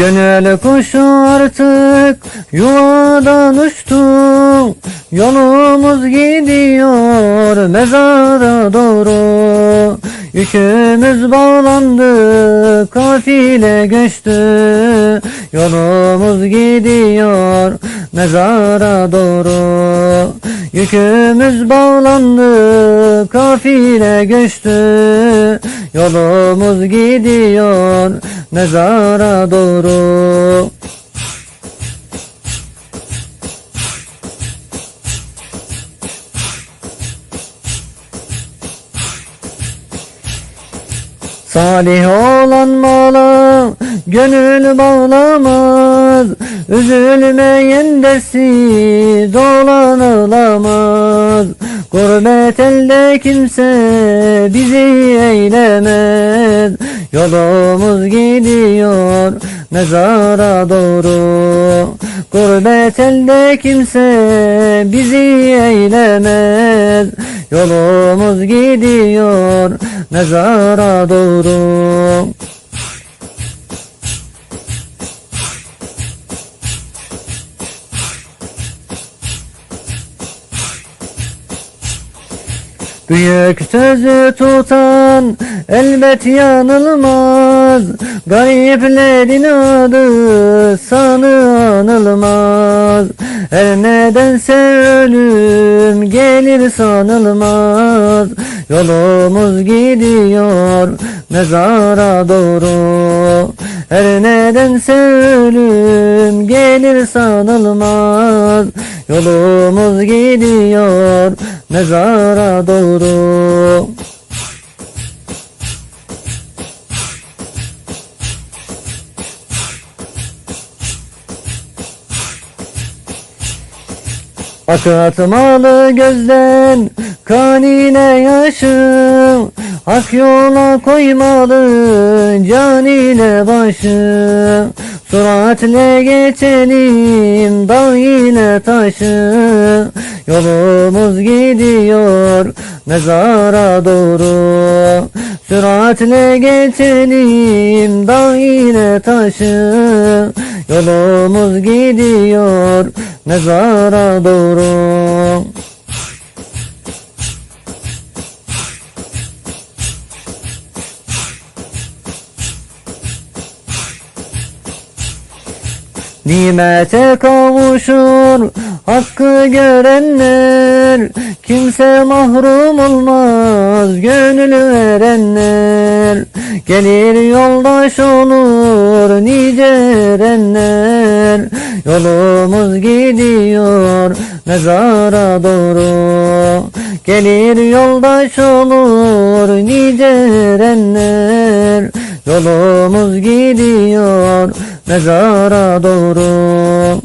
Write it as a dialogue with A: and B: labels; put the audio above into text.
A: Gönül kuşu artık yuvadan uçtu Yolumuz gidiyor mezara doğru. Yükümüz bağlandı kafile göçtü. Yolumuz gidiyor mezara doğru. Yükümüz bağlandı kafile göçtü. Yolumuz gidiyor mezara doğru. Salih olan mala gönül bağlamaz. Üzülmeyen dersi dolanılamaz Gurbet elde kimse bizi eylemez. Yolumuz gidiyor mezara doğru. Gurbet elde kimse bizi eylemez. Yolumuz gidiyor mezara doğru Büyük sözü tutan elbet yanılmaz. Gariplerin adı sanı anılmaz. Her nedense ölüm gelir sanılmaz. Yolumuz gidiyor mezara doğru. Her nedense ölüm gelir sanılmaz. Yolumuz gidiyor mezara doğru. Akıtmalı gözden kanine yaşım. Hak yola koymalı can ile başım Süratle geçelim dağ ile taşı Yolumuz gidiyor mezara doğru. Süratle geçelim dağ ile taşı. Yolumuz gidiyor mezara doğru Nimete kavuşur hakkı görenler. Kimse mahrum olmaz gönül verenler. Gelir yoldaş olur nice erenler. Yolumuz gidiyor mezara doğru. Gelir yoldaş olur nice erenler. Yolumuz gidiyor mezara doğru